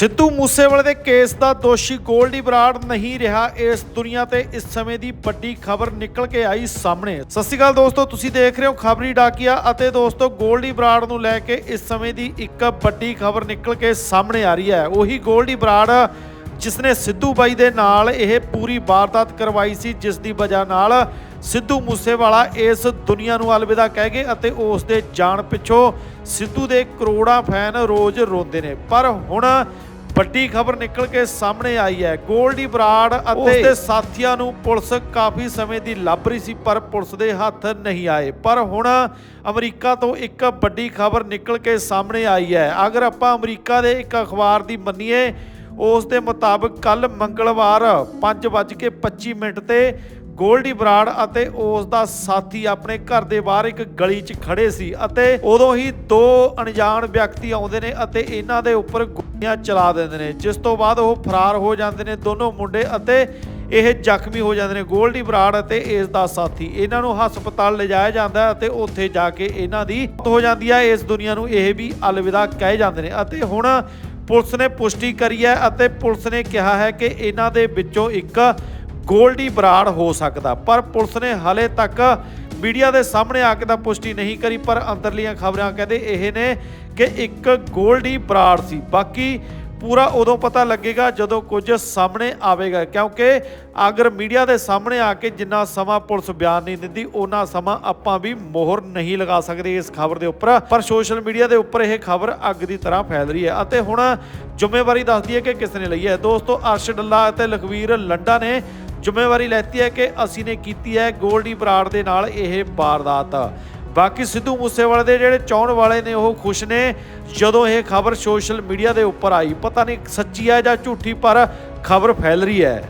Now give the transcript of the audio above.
ਸਿੱਧੂ ਮੂਸੇਵਾਲੇ ਦੇ ਕੇਸ ਦਾ ਦੋਸ਼ੀ ਗੋਲਡੀ ਬਰਾੜ ਨਹੀਂ ਰਿਹਾ। ਇਸ ਦੁਨੀਆ ਤੇ ਇਸ ਸਮੇਂ ਦੀ ਵੱਡੀ ਖਬਰ ਨਿਕਲ ਕੇ ਆਈ ਸਾਹਮਣੇ। ਸਤਿ ਸ਼੍ਰੀ ਅਕਾਲ ਦੋਸਤੋ, ਤੁਸੀਂ ਦੇਖ ਰਹੇ ਹੋ ਖਬਰੀ ਡਾਕੀਆ ਅਤੇ ਦੋਸਤੋ, ਗੋਲਡੀ ਬਰਾੜ ਨੂੰ ਲੈ ਕੇ ਇਸ ਸਮੇਂ ਦੀ ਇੱਕ ਵੱਡੀ ਖਬਰ ਨਿਕਲ ਕੇ ਸਾਹਮਣੇ ਆ ਰਹੀ ਹੈ। ਉਹੀ ਗੋਲਡੀ ਬਰਾੜ, ਜਿਸਨੇ ਸਿੱਧੂ ਬਾਈ ਦੇ ਨਾਲ ਇਹ ਪੂਰੀ ਵਾਰਦਾਤ ਕਰਵਾਈ ਸੀ, ਜਿਸ ਦੀ ਵਜ੍ਹਾ ਨਾਲ ਸਿੱਧੂ ਮੂਸੇਵਾਲਾ ਇਸ ਦੁਨੀਆ ਨੂੰ ਅਲਵਿਦਾ ਕਹਿ ਗਏ ਅਤੇ ਉਸ ਦੇ ਜਾਣ ਪਿੱਛੋਂ ਸਿੱਧੂ ਦੇ ਕਰੋੜਾਂ ਫੈਨ ਰੋਜ਼ ਰੋਂਦੇ ਨੇ। ਪਰ ਹੁਣ ਵੱਡੀ ਖਬਰ ਨਿਕਲ ਕੇ ਸਾਹਮਣੇ ਆਈ ਹੈ। ਗੋਲਡੀ ਬਰਾੜ ਅਤੇ ਉਸ ਦੇ ਸਾਥੀਆਂ ਨੂੰ ਪੁਲਿਸ ਕਾਫੀ ਸਮੇਂ ਦੀ ਲੱਭ ਰਹੀ ਸੀ ਪਰ ਪੁਲਿਸ ਦੇ ਹੱਥ ਨਹੀਂ ਆਏ। ਪਰ ਹੁਣ ਅਮਰੀਕਾ ਤੋਂ ਇੱਕ ਵੱਡੀ ਖਬਰ ਨਿਕਲ ਕੇ ਸਾਹਮਣੇ ਆਈ ਹੈ। ਅਗਰ ਆਪਾਂ ਅਮਰੀਕਾ ਦੇ ਇੱਕ ਅਖਬਾਰ ਦੀ ਮੰਨੀਏ ਉਸ ਦੇ ਮੁਤਾਬਕ ਕੱਲ ਮੰਗਲਵਾਰ 5:25 ਮਿੰਟ ਤੇ ਗੋਲਡੀ ਬਰਾੜ ਅਤੇ ਉਸ ਦਾ ਸਾਥੀ ਆਪਣੇ ਘਰ ਦੇ ਬਾਹਰ ਇੱਕ ਗਲੀ 'ਚ ਖੜੇ ਸੀ ਅਤੇ ਉਦੋਂ ਹੀ ਦੋ ਅਣਜਾਣ ਵਿਅਕਤੀ ਆਉਂਦੇ ਨੇ ਅਤੇ ਇਹਨਾਂ ਦੇ ਉੱਪਰ ਗੋਲੀਆਂ ਚਲਾ ਦਿੰਦੇ ਨੇ, ਜਿਸ ਤੋਂ ਬਾਅਦ ਉਹ ਫਰਾਰ ਹੋ ਜਾਂਦੇ ਨੇ ਦੋਨੋਂ ਮੁੰਡੇ ਅਤੇ ਇਹ ਜ਼ਖਮੀ ਹੋ ਜਾਂਦੇ ਨੇ। ਗੋਲਡੀ ਬਰਾੜ ਅਤੇ ਇਸ ਦਾ ਸਾਥੀ, ਇਹਨਾਂ ਨੂੰ ਹਸਪਤਾਲ ਲਿਜਾਇਆ ਜਾਂਦਾ ਹੈ ਅਤੇ ਉੱਥੇ ਜਾ ਕੇ ਇਹਨਾਂ ਦੀ ਮੌਤ ਹੋ ਜਾਂਦੀ ਹੈ। ਇਸ ਦੁਨੀਆ ਨੂੰ ਇਹ ਵੀ ਅਲਵਿਦਾ ਕਹਿ ਜਾਂਦੇ ਨੇ ਅਤੇ ਹੁਣ ਪੁਲਿਸ ਨੇ ਪੁਸ਼ਟੀ ਕਰੀ ਹੈ ਅਤੇ ਪੁਲਿਸ ਨੇ ਕਿਹਾ ਹੈ ਕਿ ਇਹਨਾਂ ਦੇ ਵਿੱਚੋਂ ਇੱਕ ਗੋਲਡੀ ਬਰਾੜ ਹੋ ਸਕਦਾ, ਪਰ ਪੁਲਿਸ ਨੇ ਹਲੇ ਤੱਕ ਮੀਡੀਆ ਦੇ ਸਾਹਮਣੇ ਆ ਕੇ ਤਾਂ ਪੁਸ਼ਟੀ ਨਹੀਂ ਕਰੀ, ਪਰ ਅੰਦਰਲੀਆਂ ਖਬਰਾਂ ਕਹਿੰਦੇ ਇਹ ਨੇ ਕਿ ਇੱਕ ਗੋਲਡੀ ਬਰਾੜ ਸੀ। ਬਾਕੀ ਪੂਰਾ ਉਦੋਂ ਪਤਾ ਲੱਗੇਗਾ ਜਦੋਂ ਕੁਝ ਸਾਹਮਣੇ ਆਵੇਗਾ, ਕਿਉਂਕਿ ਅਗਰ ਮੀਡੀਆ ਦੇ ਸਾਹਮਣੇ ਆ ਕੇ ਜਿੰਨਾ ਸਮਾਂ ਪੁਲਿਸ ਬਿਆਨ ਨਹੀਂ ਦਿੰਦੀ ਉਹਨਾਂ ਸਮਾਂ ਆਪਾਂ ਵੀ ਮੋਹਰ ਨਹੀਂ ਲਗਾ ਸਕਦੇ ਇਸ ਖਬਰ ਦੇ ਉੱਪਰ। ਪਰ ਸੋਸ਼ਲ ਮੀਡੀਆ ਦੇ ਉੱਪਰ ਇਹ ਖਬਰ ਅੱਗ ਦੀ ਤਰ੍ਹਾਂ ਫੈਲ ਰਹੀ ਹੈ ਅਤੇ ਹੁਣ ਜ਼ਿੰਮੇਵਾਰੀ ਦੱਸਦੀ ਹੈ ਕਿ ਕਿਸ ਨੇ ਲਈ ਹੈ। ਦੋਸਤੋ, ਅਰਸ਼ ਡੱਲਾ ਅਤੇ ਲਖਵੀਰ ਲੰਡਾ ਨੇ ਜ਼ਿੰਮੇਵਾਰੀ ਲੈਤੀ ਹੈ ਕਿ ਅਸੀਂ ਨੇ ਕੀਤੀ ਹੈ ਗੋਲਡੀ ਬਰਾੜ ਦੇ ਨਾਲ ਇਹ ਵਾਰਦਾਤ। ਬਾਕੀ ਸਿੱਧੂ ਮੂਸੇਵਾਲੇ ਦੇ ਜਿਹੜੇ ਚਾਹਣ ਵਾਲੇ ਨੇ, ਉਹ ਖੁਸ਼ ਨੇ। ਜਦੋਂ ਇਹ ਖਬਰ ਸੋਸ਼ਲ ਮੀਡੀਆ ਦੇ ਉੱਪਰ ਆਈ, ਪਤਾ ਨਹੀਂ ਸੱਚੀ ਹੈ ਜਾਂ ਝੂਠੀ, ਪਰ ਖਬਰ ਫੈਲ ਰਹੀ ਹੈ।